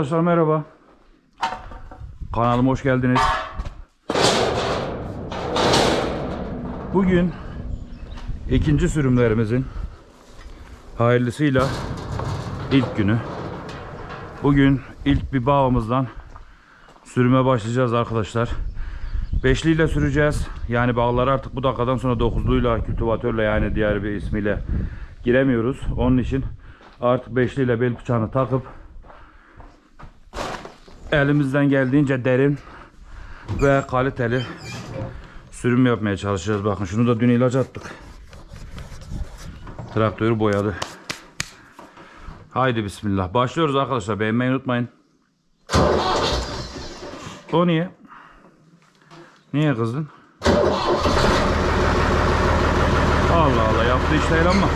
Arkadaşlar merhaba. Kanalıma hoş geldiniz. Bugün ikinci sürümlerimizin hayırlısıyla ilk günü. Bugün ilk bir bağımızdan sürüme başlayacağız arkadaşlar. Beşliyle süreceğiz. Yani bağları artık bu dakikadan sonra dokuzluyla, kültivatörle yani diğer bir ismiyle giremiyoruz. Onun için artık beşliyle bel bıçağını takıp elimizden geldiğince derin ve kaliteli sürüm yapmaya çalışacağız. Bakın şunu da dün ilaç attık. Traktörü boyadı. Haydi bismillah. Başlıyoruz arkadaşlar. Beğenmeyi unutmayın. O niye? Niye kızdın? Allah Allah yaptığı iş değil ama.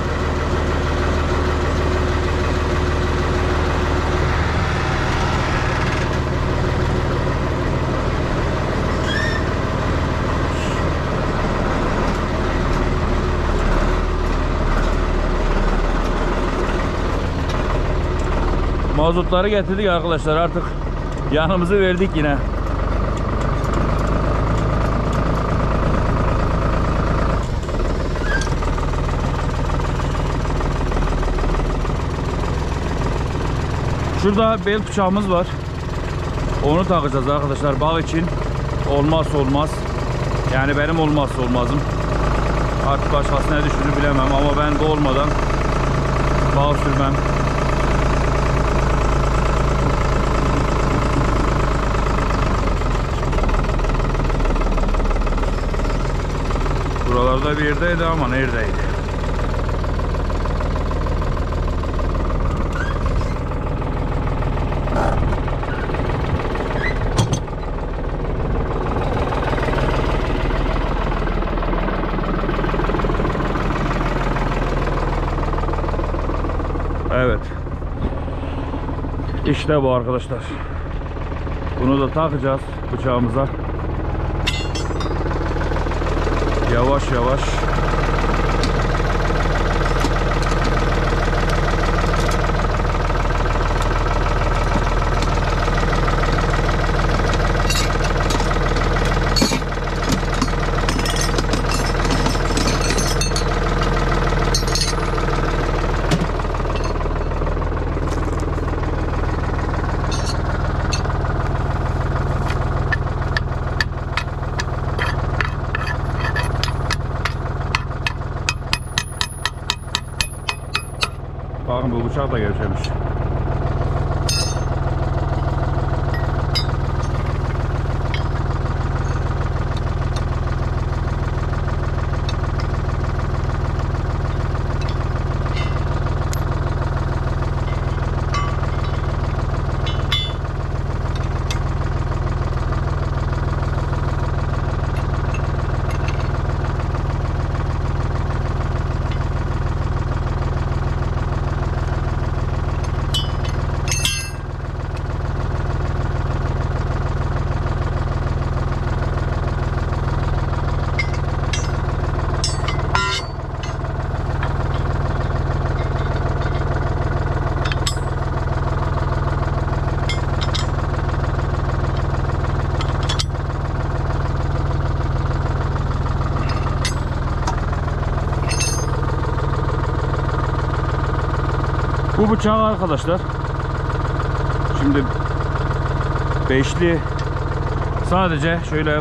Mazotları getirdik arkadaşlar artık yanımızı verdik yine. Şurada bel bıçağımız var. Onu takacağız arkadaşlar. Bağ için olmazsa olmaz. Yani benim olmazsa olmazım. Artık başkası ne düşünür bilemem ama ben bu olmadan bağ sürmem. Buralarda bir yerdeydi ama neredeydi? Evet. İşte bu arkadaşlar. Bunu da takacağız bıçağımıza. Yavaş yavaş. Bıçak da gevşemiş. Bıçak arkadaşlar. Şimdi beşli sadece şöyle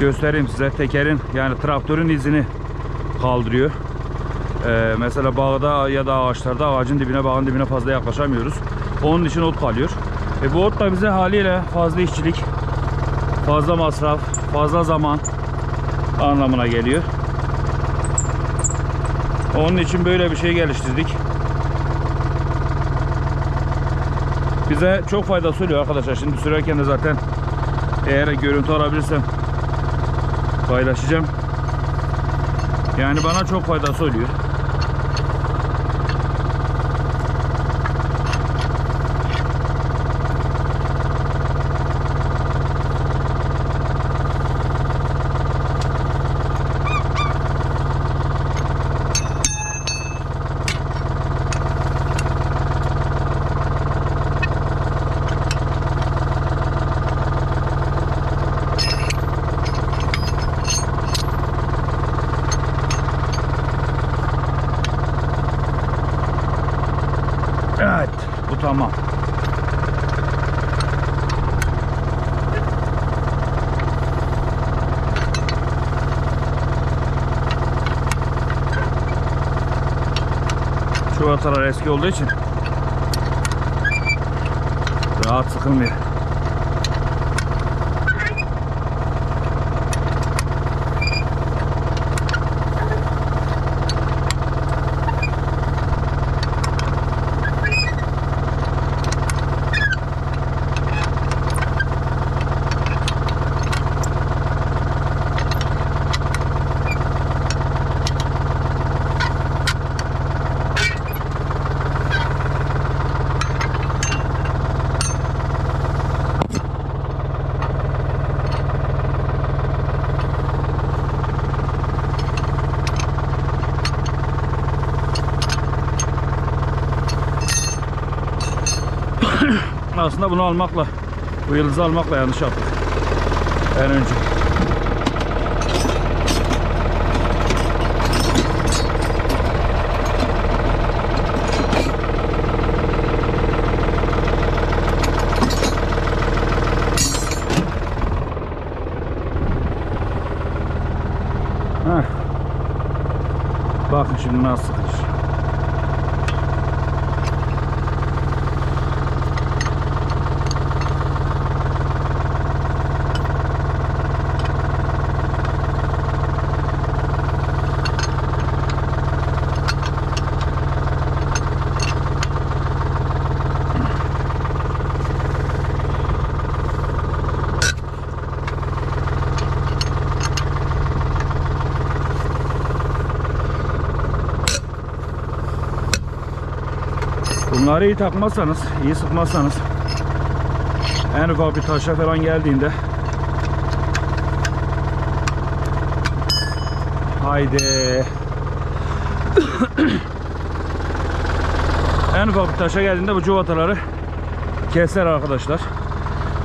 göstereyim size tekerin yani traktörün izini kaldırıyor. Ee, mesela bağda ya da ağaçlarda ağacın dibine bağın dibine fazla yaklaşamıyoruz. Onun için ot kalıyor. E bu ot da bize haliyle fazla işçilik, fazla masraf, fazla zaman anlamına geliyor. Onun için böyle bir şey geliştirdik. Bize çok faydası oluyor arkadaşlar. Şimdi sürerken de zaten eğer görüntü alabilirsem paylaşacağım. Yani bana çok faydası oluyor. Şu atalar eski olduğu için rahat sıkılmıyor. Aslında bunu almakla, bu yıldızı almakla yanlış yaptık. En önce. Heh. Bakın şimdi nasıl Bunları iyi takmazsanız, iyi sıkmazsanız en ufak bir taşa falan geldiğinde Haydi En ufak bir taşa geldiğinde bu cuvataları keser arkadaşlar.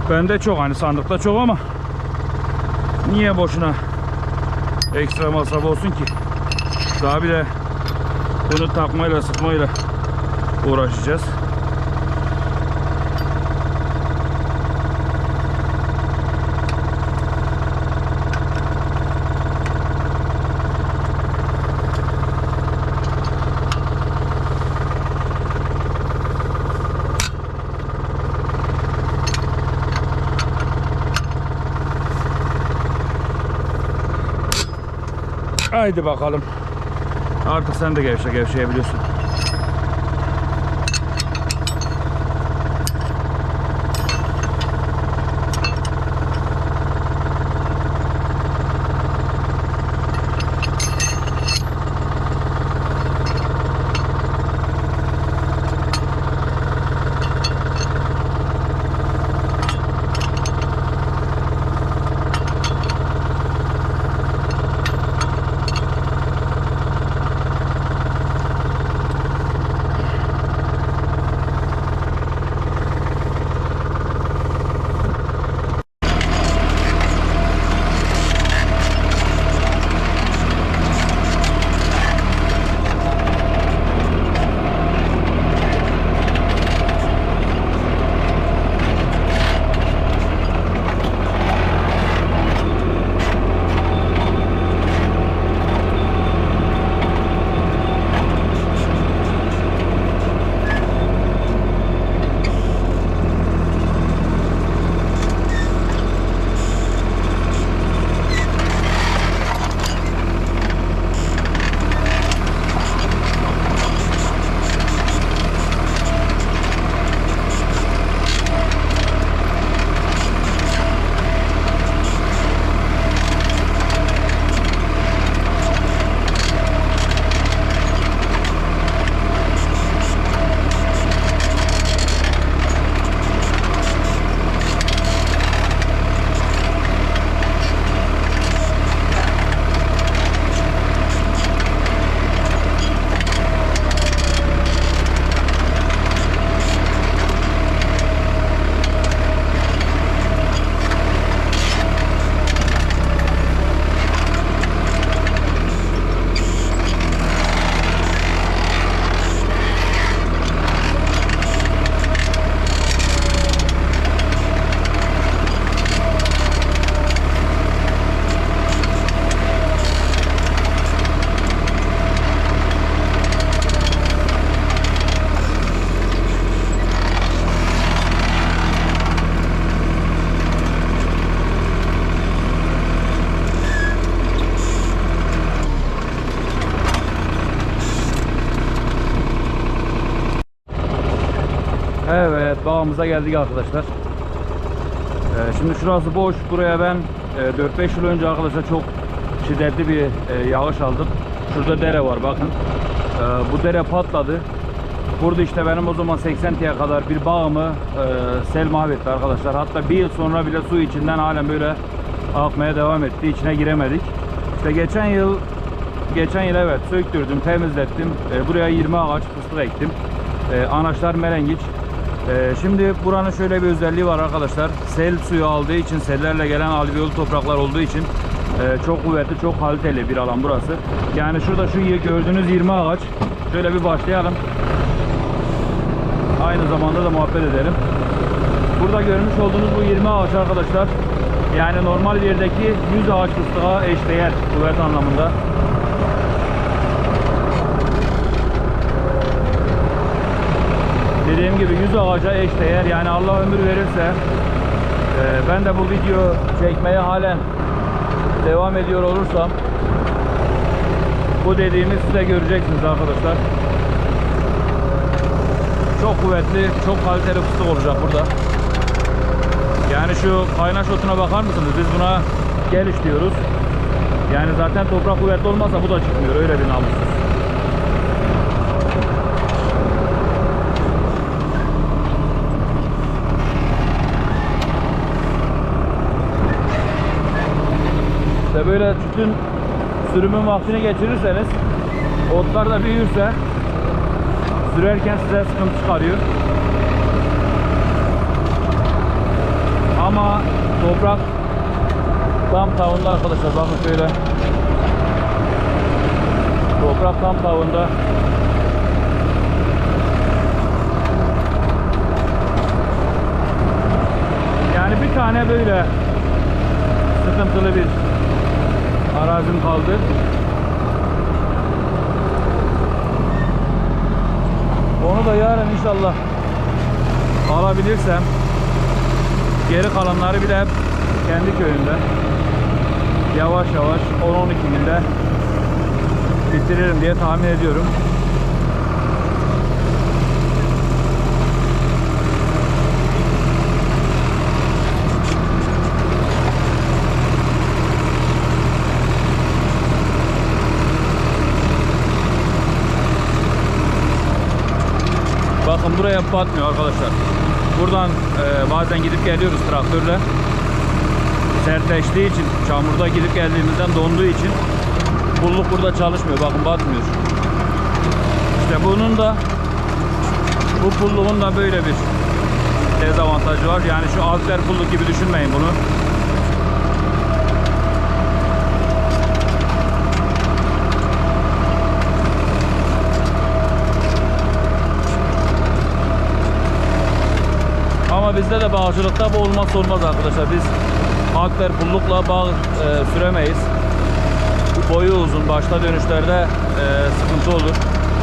Bende çok hani sandıkta çok ama niye boşuna ekstra masraf olsun ki? Daha bir de bunu takmayla sıkmayla uğraşacağız. Haydi bakalım. Artık sen de gevşe gevşeyebiliyorsun. Bağımıza geldik arkadaşlar. Ee, şimdi şurası boş. Buraya ben e, 4-5 yıl önce arkadaşlar çok şiddetli bir e, yağış aldım. Şurada dere var bakın. Ee, bu dere patladı. Burada işte benim o zaman 80 TL'ye kadar bir bağımı e, sel mahvetti arkadaşlar. Hatta bir yıl sonra bile su içinden halen böyle akmaya devam etti. İçine giremedik. İşte geçen yıl geçen yıl evet söktürdüm, temizlettim. E, buraya 20 ağaç fıstık ektim. E, anaçlar merengiç. E, şimdi buranın şöyle bir özelliği var arkadaşlar. Sel suyu aldığı için, sellerle gelen alüvyolu topraklar olduğu için e, çok kuvvetli, çok kaliteli bir alan burası. Yani şurada şu gördüğünüz 20 ağaç. Şöyle bir başlayalım. Aynı zamanda da muhabbet edelim. Burada görmüş olduğunuz bu 20 ağaç arkadaşlar. Yani normal yerdeki 100 ağaç fıstığa eşdeğer kuvvet anlamında. Dediğim gibi 100 ağaca eşdeğer yani Allah ömür verirse e, ben de bu video çekmeye halen devam ediyor olursam bu dediğimiz size göreceksiniz arkadaşlar. Çok kuvvetli, çok kaliteli fıstık olacak burada. Yani şu kaynaş otuna bakar mısınız? Biz buna geliş diyoruz. Yani zaten toprak kuvvetli olmazsa bu da çıkmıyor. Öyle bir namussuz. Böyle tütün sürümün vaktini geçirirseniz otlar da büyürse sürerken size sıkıntı çıkarıyor. Ama toprak tam tavında arkadaşlar bakın şöyle. Toprak tam tavında. Yani bir tane böyle sıkıntılı bir arazim kaldı. Onu da yarın inşallah alabilirsem geri kalanları bile hep kendi köyümde yavaş yavaş 10-12 günde bitiririm diye tahmin ediyorum. Bakın buraya batmıyor arkadaşlar. Buradan e, bazen gidip geliyoruz traktörle. Sertleştiği için, çamurda gidip geldiğimizden donduğu için pulluk burada çalışmıyor. Bakın batmıyor. İşte bunun da bu pulluğun da böyle bir dezavantajı var. Yani şu alter pulluk gibi düşünmeyin bunu. Bizde de bağcılıkta bu olmazsa olmaz arkadaşlar. Biz halter pullukla bağ e, süremeyiz. Boyu uzun. Başta dönüşlerde e, sıkıntı olur.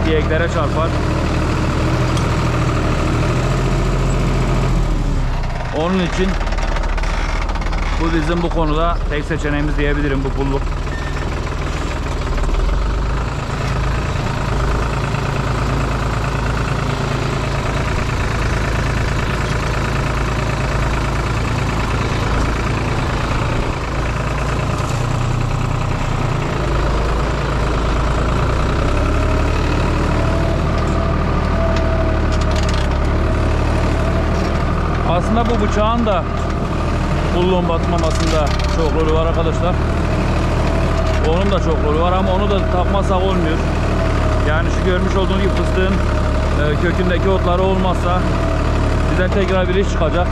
Diyeklere çarpar. Onun için bu bizim bu konuda tek seçeneğimiz diyebilirim bu pulluk. Bıçağın da pulluğun batmamasında çok rolü var arkadaşlar. Onun da çok rolü var ama onu da takmasak olmuyor. Yani şu görmüş olduğunuz gibi fıstığın e, kökündeki otları olmazsa bize tekrar bir iş çıkacak.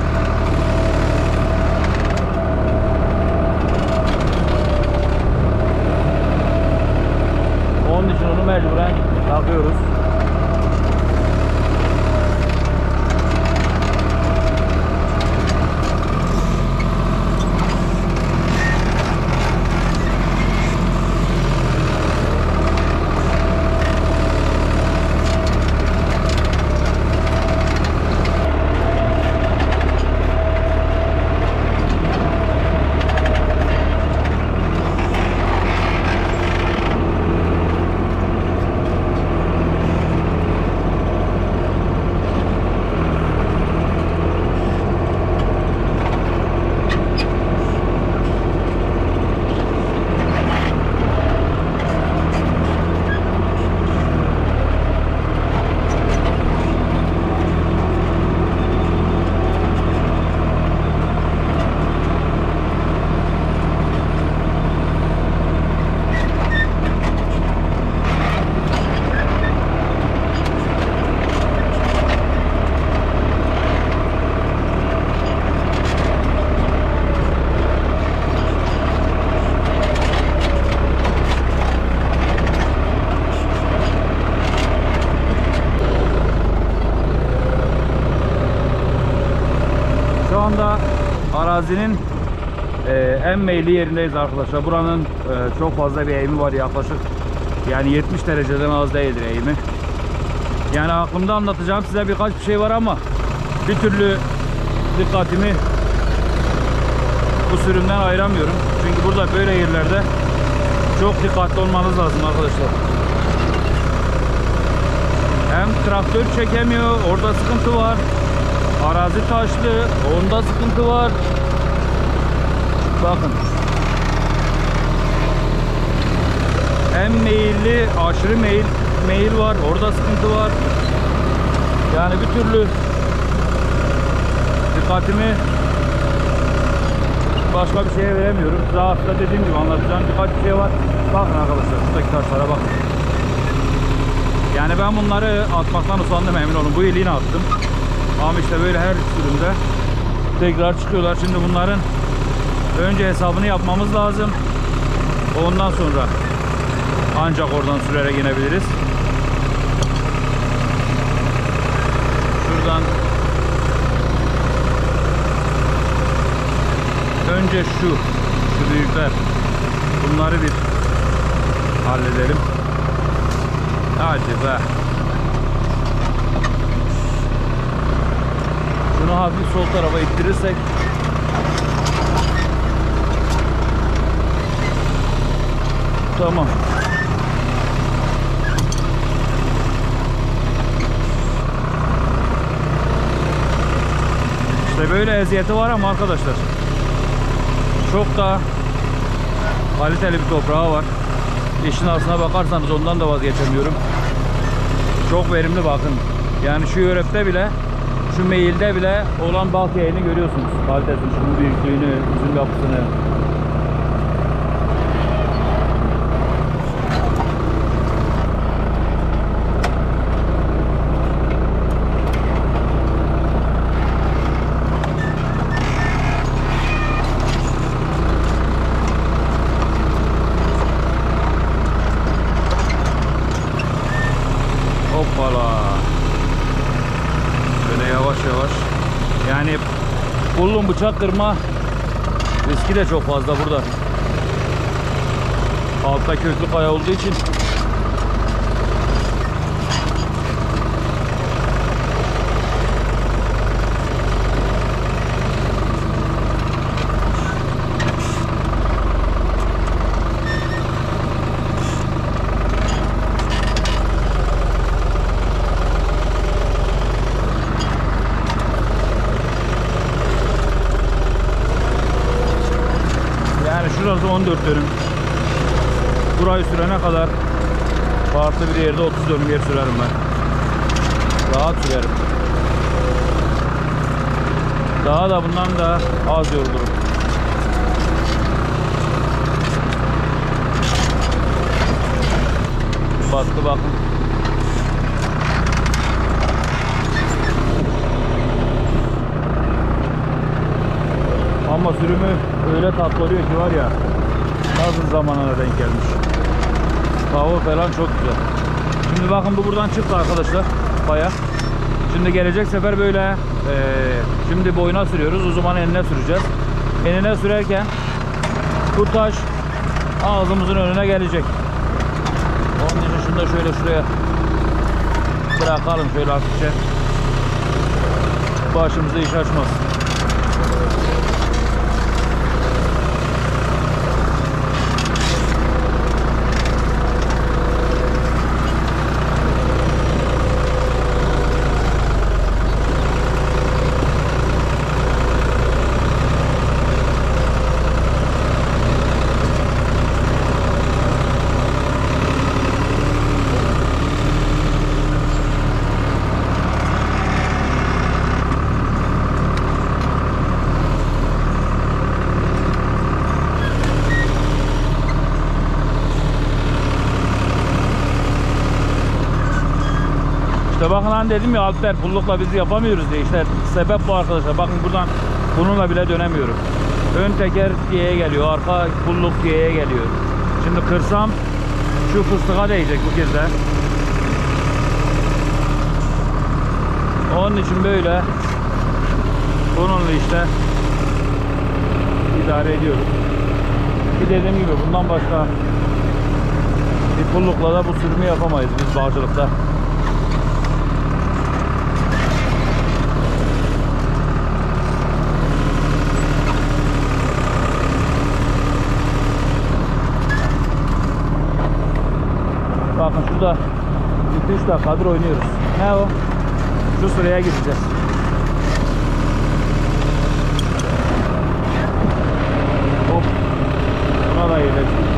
Arazinin e, en meyli yerindeyiz arkadaşlar. Buranın e, çok fazla bir eğimi var yaklaşık. Yani 70 dereceden az değildir eğimi. Yani aklımda anlatacağım size birkaç bir şey var ama bir türlü dikkatimi bu sürümden ayıramıyorum. Çünkü burada böyle yerlerde çok dikkatli olmanız lazım arkadaşlar. Hem traktör çekemiyor, orada sıkıntı var. Arazi taşlı, onda sıkıntı var. Bakın. Hem meyilli, aşırı meyil, meyil var, orada sıkıntı var. Yani bir türlü dikkatimi başka bir şeye veremiyorum. Size hafta dediğim gibi anlatacağım birkaç bir şey var. Bakın arkadaşlar şuradaki taşlara bakın. Yani ben bunları atmaktan usandım emin olun. Bu yine attım. Ama işte böyle her sürümde tekrar çıkıyorlar. Şimdi bunların önce hesabını yapmamız lazım. Ondan sonra ancak oradan sürerek inebiliriz. Şuradan önce şu şu büyükler bunları bir halledelim. Hadi be. Şunu hafif sol tarafa ittirirsek Tamam. İşte böyle eziyeti var ama arkadaşlar çok da kaliteli bir toprağı var. İşin aslına bakarsanız ondan da vazgeçemiyorum. Çok verimli bakın. Yani şu yörepte bile şu meyilde bile olan bal yayını görüyorsunuz. Kalitesini, şunun büyüklüğünü, üzüm yapısını. Hoppala. Böyle yavaş yavaş. Yani bullun bıçak kırma riski de çok fazla burada. Altta köklü kaya olduğu için Yani şurası 14 dönüm. Burayı sürene kadar farklı bir yerde 30 dönüm yer sürerim ben. Rahat sürerim. Daha da bundan da az yorulurum. Battı bakın. Ama sürümü öyle tatlı oluyor ki var ya nasıl zamanına denk gelmiş. Power falan çok güzel. Şimdi bakın bu buradan çıktı arkadaşlar baya. Şimdi gelecek sefer böyle eee, şimdi boyuna sürüyoruz. O zaman enine süreceğiz. Enine sürerken bu taş ağzımızın önüne gelecek. Onun için şunu da şöyle şuraya bırakalım şöyle hafifçe. Başımıza iş açmasın. Hani dedim ya Alper pullukla biz yapamıyoruz diye işte sebep bu arkadaşlar. Bakın buradan bununla bile dönemiyorum. Ön teker Y'ye geliyor, arka pulluk Y'ye geliyor. Şimdi kırsam şu fıstığa değecek bu kez de. Onun için böyle bununla işte idare ediyoruz. Bir dediğim gibi bundan başka bir pullukla da bu sürümü yapamayız biz bağcılıkta. Bakın şurada 2-3 dakikadır oynuyoruz. Ne o? Şu sıraya gideceğiz. Hop. Buna da iyileştik.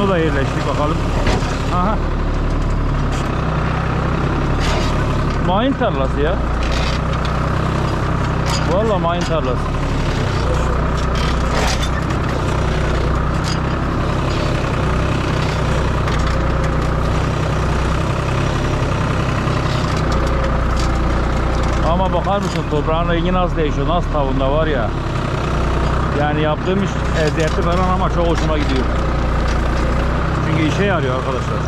Bunu da yerleştik bakalım. Aha. Mayın tarlası ya. Valla mayın tarlası. Ama bakar mısın toprağın rengi nasıl değişiyor, nasıl tavunda var ya. Yani yaptığım iş eziyetli falan ama çok hoşuma gidiyor. Çünkü işe yarıyor arkadaşlar.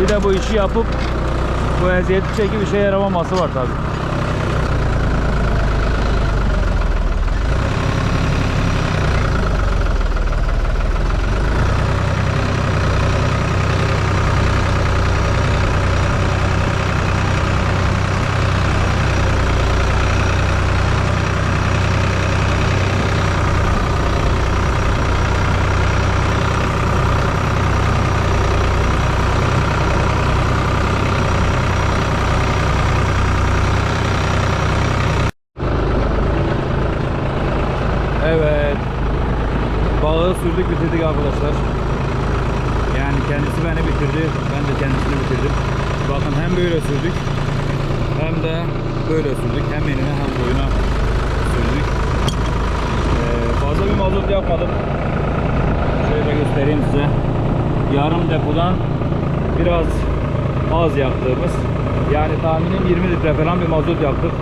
Bir de bu işi yapıp bu eziyeti çekip işe yaramaması var tabi. Evet. Bağı sürdük bitirdik arkadaşlar. Yani kendisi beni bitirdi. Ben de kendisini bitirdim. Bakın hem böyle sürdük. Hem de böyle sürdük. Hem enine hem boyuna sürdük. Ee, fazla bir mazot yapmadım. Şöyle göstereyim size. Yarım depodan biraz az yaktığımız yani tahminim 20 litre falan bir mazot yaktık.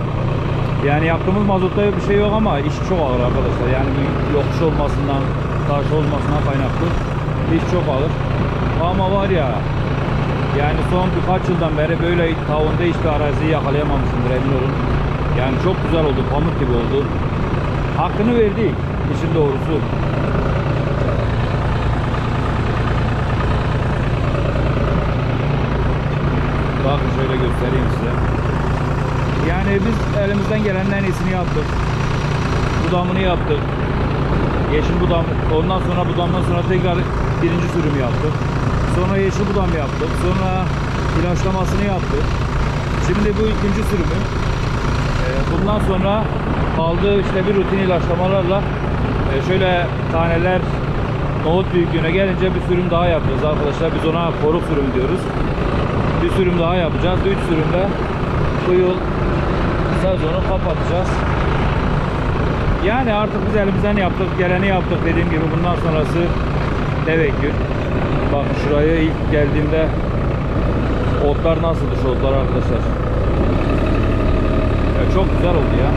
Yani yaptığımız mazotта bir şey yok ama iş çok ağır arkadaşlar. Yani yokuş olmasından, taş olmasından kaynaklı iş çok ağır. Ama var ya yani son birkaç yıldan beri böyle tavunda hiçbir araziyi yakalayamamışımdır emin olun. Yani çok güzel oldu, pamuk gibi oldu. Hakkını verdik işin doğrusu. Bakın şöyle göstereyim size. Yani biz elimizden gelenin en iyisini yaptık. Budamını yaptık. Yeşil budam, ondan sonra budamdan sonra tekrar birinci sürümü yaptık. Sonra yeşil budam yaptık. Sonra ilaçlamasını yaptık. Şimdi bu ikinci sürümü. Ee, Bundan sonra kaldığı işte bir rutin ilaçlamalarla e, şöyle taneler nohut büyüklüğüne gelince bir sürüm daha yapacağız arkadaşlar. Biz ona koruk sürümü diyoruz. Bir sürüm daha yapacağız. Üç sürümde bu yıl sezonu kapatacağız. Yani artık biz elimizden yaptık, geleni yaptık dediğim gibi bundan sonrası Tevekkül. Bakın şuraya ilk geldiğimde otlar nasıldı şu otlar arkadaşlar. Ya çok güzel oldu ya.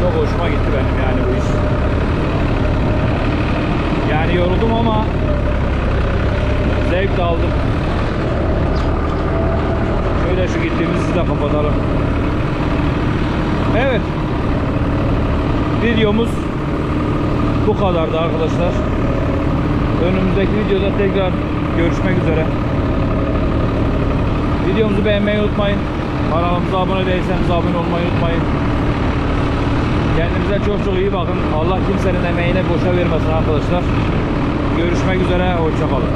Çok hoşuma gitti benim yani bu iş. Yani yoruldum ama zevk aldım. Şöyle şu gittiğimizi de kapatalım. Evet. Videomuz bu kadardı arkadaşlar. Önümüzdeki videoda tekrar görüşmek üzere. Videomuzu beğenmeyi unutmayın. Kanalımıza abone değilseniz abone olmayı unutmayın. Kendinize çok çok iyi bakın. Allah kimsenin emeğine boşa vermesin arkadaşlar. Görüşmek üzere. Hoşçakalın.